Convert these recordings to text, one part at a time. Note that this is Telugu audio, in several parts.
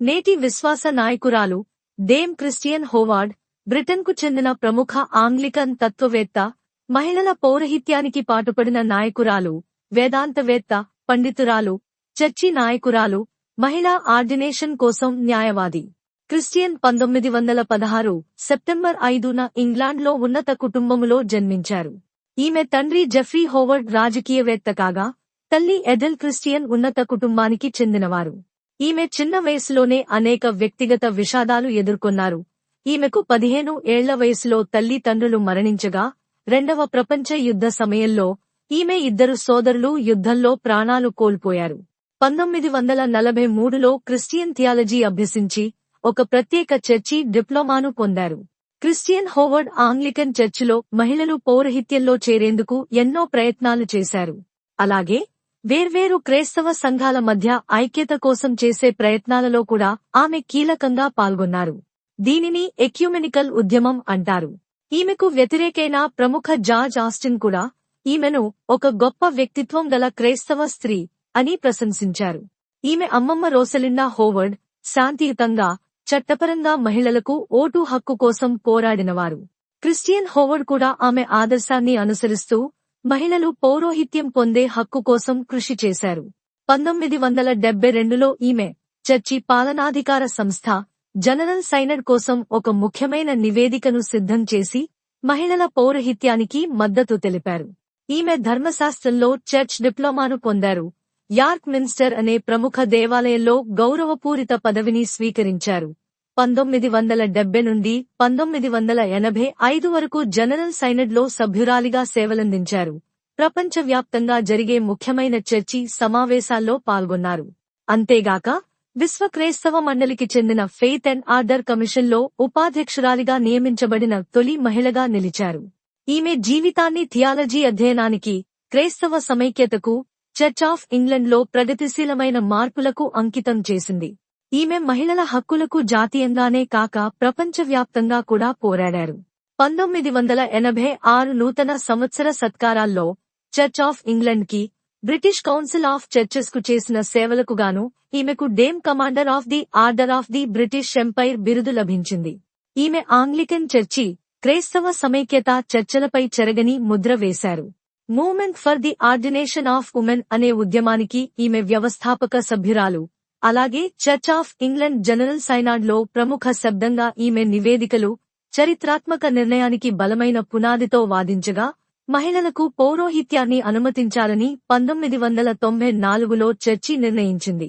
నేటి విశ్వాస నాయకురాలు డేమ్ క్రిస్టియన్ హోవార్డ్ బ్రిటన్కు చెందిన ప్రముఖ ఆంగ్లికన్ తత్వవేత్త మహిళల పౌరహిత్యానికి పాటుపడిన నాయకురాలు వేదాంతవేత్త పండితురాలు చర్చి నాయకురాలు మహిళా ఆర్డినేషన్ కోసం న్యాయవాది. క్రిస్టియన్ పంతొమ్మిది వందల పదహారు సెప్టెంబర్ ఐదున ఇంగ్లాండ్లో ఉన్నత కుటుంబములో జన్మించారు. ఈమె తండ్రి జెఫ్రీ హోవర్డ్ రాజకీయవేత్త కాగా తల్లి ఎథెల్ క్రిస్టియన్ ఉన్నత కుటుంబానికి చెందినవారు. ఈమె చిన్న వయసులోనే అనేక వ్యక్తిగత విషాదాలు ఎదుర్కొన్నారు. ఈమెకు పదిహేను ఏళ్ళ వయసులో తల్లి తండ్రులు మరణించగా రెండవ ప్రపంచ యుద్ధ సమయంలో ఈమె ఇద్దరు సోదరులు యుద్ధంలో ప్రాణాలు కోల్పోయారు. పంతొమ్మిది వందల నలభై మూడులో క్రిస్టియన్ థియాలజీ అభ్యసించి ఒక ప్రత్యేక చర్చి డిప్లొమాను పొందారు. క్రిస్టియన్ హోవర్డ్ ఆంగ్లికన్ చర్చిలో మహిళలు పౌరహిత్యంలో చేరేందుకు ఎన్నో ప్రయత్నాలు చేశారు. అలాగే వేర్వేరు క్రైస్తవ సంఘాల మధ్య ఐక్యత కోసం చేసే ప్రయత్నాలలో కూడా ఆమె కీలకంగా పాల్గొన్నారు. దీనిని ఎక్యుమెనికల్ ఉద్యమం అంటారు. ఈమెకు వ్యతిరేకైన ప్రముఖ జార్జ్ ఆస్టిన్ కూడా ఈమెను ఒక గొప్ప వ్యక్తిత్వం గల క్రైస్తవ స్త్రీ అని ప్రశంసించారు. ఈమె అమ్మమ్మ రోసలిండా హోవర్డ్ శాంతియుతంగా చట్టపరంగా మహిళలకు ఓటు హక్కు కోసం పోరాడినవారు. క్రిస్టియన్ హోవర్డ్ కూడా ఆమె ఆదర్శాన్ని అనుసరిస్తూ మహిళలు పౌరోహిత్యం పొందే హక్కు కోసం కృషి చేశారు. పంతొమ్మిది వందల డెబ్బై రెండులో ఈమె చర్చి పాలనాధికార సంస్థ జనరల్ సైనర్ కోసం ఒక ముఖ్యమైన నివేదికను సిద్ధం చేసి మహిళల పౌరహిత్యానికి మద్దతు తెలిపారు. ఈమె ధర్మశాస్త్రంలో చర్చ్ డిప్లొమాను పొందారు. యార్క్ మిన్స్టర్ అనే ప్రముఖ దేవాలయంలో గౌరవపూరిత పదవిని స్వీకరించారు. పంతొమ్మిది వందల డెబ్బై నుండి పంతొమ్మిది వందల ఎనభై ఐదు వరకు జనరల్ సైనడ్లో సభ్యురాలిగా సేవలందించారు. ప్రపంచవ్యాప్తంగా జరిగే ముఖ్యమైన చర్చి సమావేశాల్లో పాల్గొన్నారు. అంతేగాక విశ్వ క్రైస్తవ మండలికి చెందిన ఫెయిత్ అండ్ ఆర్డర్ కమిషన్లో ఉపాధ్యక్షురాలిగా నియమించబడిన తొలి మహిళగా నిలిచారు. ఈమె జీవితాన్ని థియాలజీ అధ్యయనానికి క్రైస్తవ సమైక్యతకు చర్చ్ ఆఫ్ ఇంగ్లండ్లో ప్రగతిశీలమైన మార్పులకు అంకితం చేసింది. ఈమె మహిళల హక్కులకు జాతీయంగానే కాక ప్రపంచవ్యాప్తంగా కూడా పోరాడారు. పంతొమ్మిది వందల ఎనభై ఆరు నూతన సంవత్సర సత్కారాల్లో చర్చ్ ఆఫ్ ఇంగ్లండ్కి బ్రిటిష్ కౌన్సిల్ ఆఫ్ చర్చెస్కు చేసిన సేవలకు గాను ఈమెకు dame commander of the order of the British empire బిరుదు లభించింది. ఈమె ఆంగ్లికన్ చర్చి క్రైస్తవ సమైక్యత చర్చలపై చెరగని ముద్ర వేశారు. Movement for the ordination of women అనే ఉద్యమానికి ఈమె వ్యవస్థాపక సభ్యురాలు అలాగే చర్చ్ ఆఫ్ ఇంగ్లండ్ జనరల్ సైనాడ్లో ప్రముఖ శబ్దంగా ఈమె నివేదికలు చరిత్రాత్మక నిర్ణయానికి బలమైన పునాదితో వాదించగా మహిళలకు పౌరోహిత్యాన్ని అనుమతించాలని పంతొమ్మిది వందల తొంభై నాలుగులో చర్చి నిర్ణయించింది.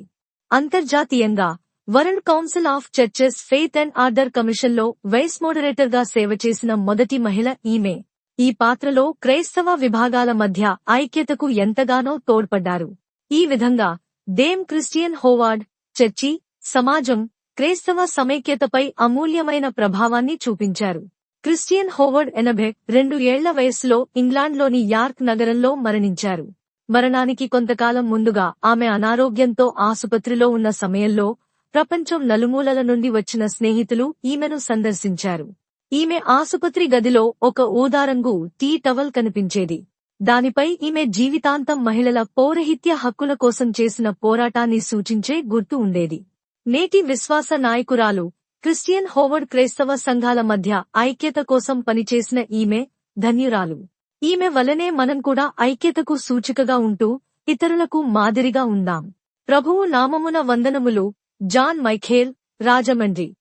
అంతర్జాతీయంగా world council of churches faith and order కమిషన్లో వైస్ మోడరేటర్గా సేవ చేసిన మొదటి మహిళ ఈమె. ఈ పాత్రలో క్రైస్తవ విభాగాల మధ్య ఐక్యతకు ఎంతగానో తోడ్పడ్డారు. ఈ విధంగా డేమ్ క్రిస్టియన్ హోవార్డ్ చర్చి సమాజం క్రైస్తవ సమైక్యతపై అమూల్యమైన ప్రభావాన్ని చూపించారు. క్రిస్టియన్ హోవర్డ్ ఎనభై రెండు ఏళ్ళ వయస్సులో ఇంగ్లాండ్లోని యార్క్ నగరంలో మరణించారు. మరణానికి కొంతకాలం ముందుగా ఆమె అనారోగ్యంతో ఆసుపత్రిలో ఉన్న సమయంలో ప్రపంచం నలుమూలల నుండి వచ్చిన స్నేహితులు ఈమెను సందర్శించారు. ఈమె ఆసుపత్రి గదిలో ఒక ఊదారంగు టీ టవల్ కనిపించేది. దానిపై ఈమె జీవితాంతం మహిళల పౌరహిత్య హక్కుల కోసం చేసిన పోరాటాన్ని సూచించే గుర్తు ఉండేది. నేటి విశ్వాస నాయకురాలు క్రిస్టియన్ హోవర్డ్ క్రైస్తవ సంఘాల మధ్య ఐక్యత కోసం పనిచేసిన ఈమె ధన్యురాలు. ఈమె వలనే మనం కూడా ఐక్యతకు సూచికగా ఉంటూ ఇతరులకు మాదిరిగా ఉందాం. ప్రభువు నామమున వందనములు జాన్ మైఖేల్ రాజమండ్రి.